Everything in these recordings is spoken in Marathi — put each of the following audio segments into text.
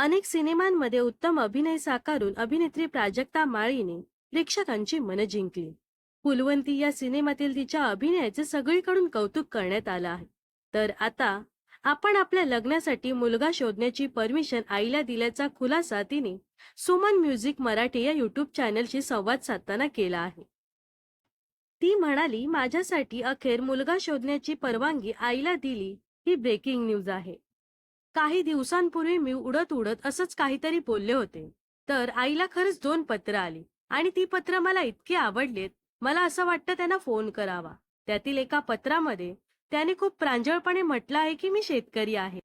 अनेक सिनेमांमध्ये उत्तम अभिनय साकारून अभिनेत्री प्राजक्ता माळीने प्रेक्षकांची मनं जिंकली. फुलवंती या सिनेमातील तिच्या अभिनयाचे सगळीकडून कौतुक करण्यात आलं आहे. तर आता आपण आपल्या लग्नासाठी मुलगा शोधण्याची परमिशन आईला दिल्याचा खुलासा तिने सुमन म्युझिक मराठी या युट्यूब चॅनलशी संवाद साधताना केला आहे. ती म्हणाली माझ्यासाठी अखेर मुलगा शोधण्याची परवानगी आईला दिली ही ब्रेकिंग न्यूज आहे. काही दिवसांपूर्वी मी उडत उडत असंच काहीतरी बोलले होते. तर आईला खरंच दोन पत्र आली आणि ती पत्र मला इतकी आवडलेत मला असं वाटतं त्यांना फोन करावा. त्यातील एका पत्रामध्ये त्याने खूप प्रांजळपणे म्हटलं आहे की मी शेतकरी आहे.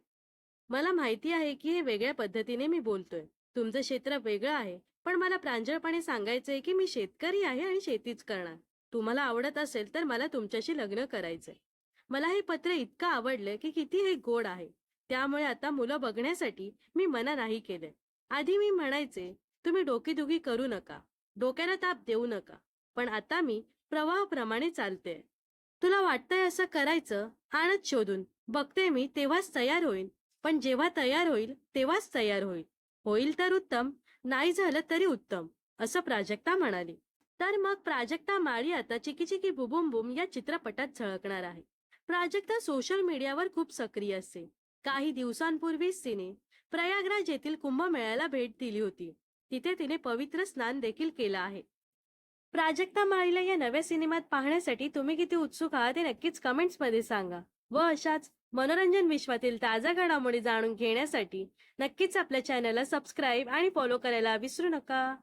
मला माहिती आहे की हे वेगळ्या पद्धतीने मी बोलतोय. तुमचं क्षेत्र वेगळं आहे पण मला प्रांजळपणे सांगायचंय की मी शेतकरी आहे आणि शेतीच करणार. तुम्हाला आवडत असेल तर मला तुमच्याशी लग्न करायचंय. मला हे पत्र इतकं आवडलं की किती हे गोड आहे. त्यामुळे आता मुलं बघण्यासाठी मी मना नाही केले. आधी मी म्हणायचे तुम्ही डोकीदुखी करू नका. डोक्याला ताप देऊ नका. पण आता मी प्रवाहाप्रमाणे चालते. तुला वाटतंय असं करायचं? आणत शोधून. बघते मी तेव्हाच तयार होईल. पण जेव्हा तयार होईल तेव्हाच तयार होईल. होईल तर उत्तम नाही झालं तरी उत्तम असं प्राजक्ता म्हणाली. तर मग प्राजक्ता माळी आता चिकी चिकी बुबुम बुम या चित्रपटात झळकणार आहे. प्राजक्ता सोशल मीडियावर खूप सक्रिय असते काही दिवसांपूर्वीच तिने प्रयागराज येथील कुंभमेळ्याला भेट दिली होती. तिथे तिने पवित्र स्नान देखील केलं आहे. प्राजक्ता माळीला या नव्या सिनेमात पाहण्यासाठी तुम्ही किती उत्सुक आहात ते नक्कीच कमेंट्समध्ये सांगा व अशाच मनोरंजन विश्वातील ताज्या घडामोडी जाणून घेण्यासाठी नक्कीच आपल्या चॅनलला सबस्क्राईब आणि फॉलो करायला विसरू नका.